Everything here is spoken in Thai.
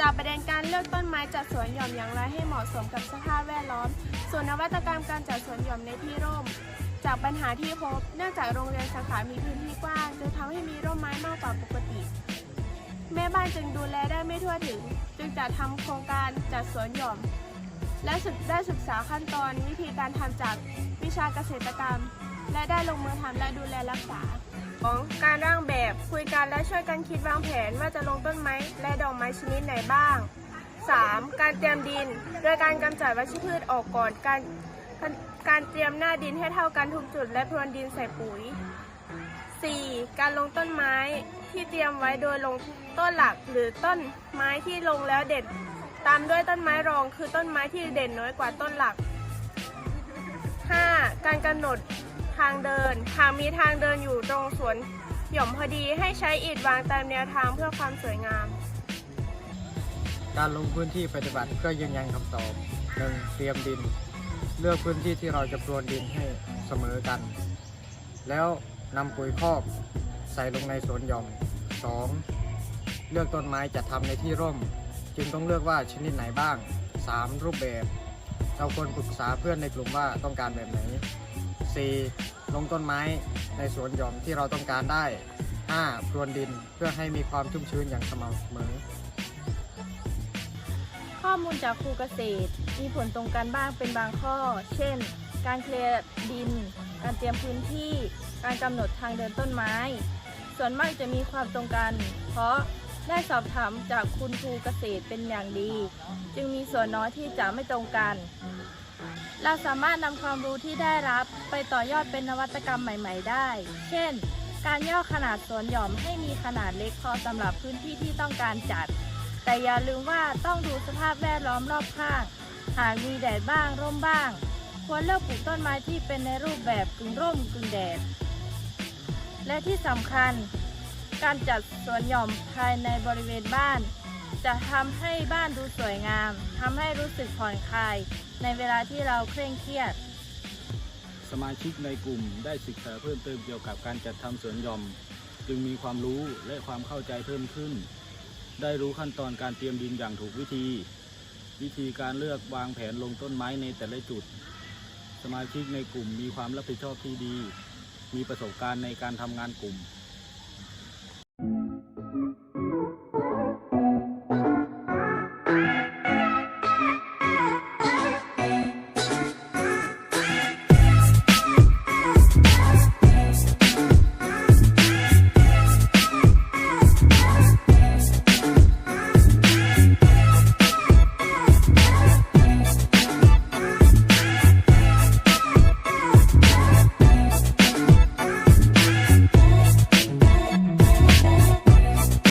จากประเด็นการเลือกต้นไม้จัดสวนหย่อมอย่างไรให้เหมาะสมกับสภาพแวดล้อมส่วนนวัตกรรมการจัดสวนหย่อมในที่ร่ม จากปัญหาที่พบ เนื่องจากโรงเรียนสาขามีพื้นที่กว้างจึงทำให้มีร่มไม้มากกว่าปกติ แม่บ้านจึงดูแลได้ไม่ทั่วถึง จึงจัดทำโครงการจัดสวนหย่อม และได้ศึกษาขั้นตอนวิธีการทำจากวิชาเกษตรกรรม และได้ลงมือทำและดูแลรักษาของการร่างแบบคุยกันและช่วยกันคิดวางแผนว่าจะลงต้นไม้และดอกไม้ชนิดไหนบ้าง 3. การเตรียมดิน โดยการกำจัดวัชพืชออกก่อนการการเตรียมหน้าดินให้เท่ากันทุกจุดและพรวนดินใส่ปุ๋ย 4. การลงต้นไม้ ที่เตรียมไว้โดยลงต้นหลักหรือต้นไม้ที่ลงแล้วเด็ดตามด้วยต้นไม้รองคือต้นไม้ที่เด่นน้อยกว่าต้นหลัก 5. การกำหนดทางเดินหากมีทางเดินอยู่ตรงสวนหย่อมพอดีให้ใช้อิฐวางตามแนวทางเพื่อความสวยงาม การลงพื้นที่ปฏิบัติเพื่อยืนยันคำตอบ 1. เตรียมดิน เลือกพื้นที่ที่เราจะพรวนดินให้เสมอกัน แล้วนำปุ๋ยคอก ใส่ลงในสวนหย่อม 2. เลือกต้นไม้จัดทำในที่ร่ม จึงต้องเลือกว่าชนิดไหนบ้าง 3. รูปแบบ เราควรปรึกษาเพื่อนในกลุ่มว่าต้องการแบบไหน 4. ลงต้นไม้ในสวนหย่อมที่เราต้องการได้ 5. พรวนดินเพื่อให้มีความชุ่มชื้นอย่างสม่ำเสมอ ข้อมูลจากครูเกษตร มีผลตรงกันบ้างเป็นบางข้อ เช่น การเคลียร์ดิน การเตรียมพื้นที่ การกำหนดทางเดินต้นไม้ ส่วนมากจะมีความตรงกัน เพราะได้สอบถามจากคุณครูเกษตรเป็นอย่างดี จึงมีส่วนน้อยที่จะไม่ตรงกัน เราสามารถนำความรู้ที่ได้รับไปต่อยอดเป็นนวัตกรรมใหม่ ๆ ได้ เช่น การย่อขนาดสวนหย่อมให้มีขนาดเล็กพอสำหรับพื้นที่ที่ต้องการจัด แต่อย่าลืมว่าต้องดูสภาพแวดล้อมรอบข้าง หากมีแดดบ้างร่มบ้าง ควรเลือกปลูกต้นไม้ที่เป็นในรูปแบบกึ่งร่มกึ่งแดด และที่สำคัญ การจัดสวนหย่อมภายในบริเวณบ้าน จะทำให้บ้านดูสวยงามทำให้รู้สึกผ่อนคลาย ในเวลาที่เราเคร่งเครียด สมาชิกในกลุ่มได้ศึกษาเพิ่มเติมเกี่ยวกับการจัดทำสวนหย่อม จึงมีความรู้และความเข้าใจเพิ่มขึ้น ได้รู้ขั้นตอนการเตรียมดินอย่างถูกวิธี วิธีการเลือกวางแผนลงต้นไม้ในแต่ละจุด สมาชิกในกลุ่มมีความรับผิดชอบที่ดี มีประสบการณ์ในการทำงานกลุ่ม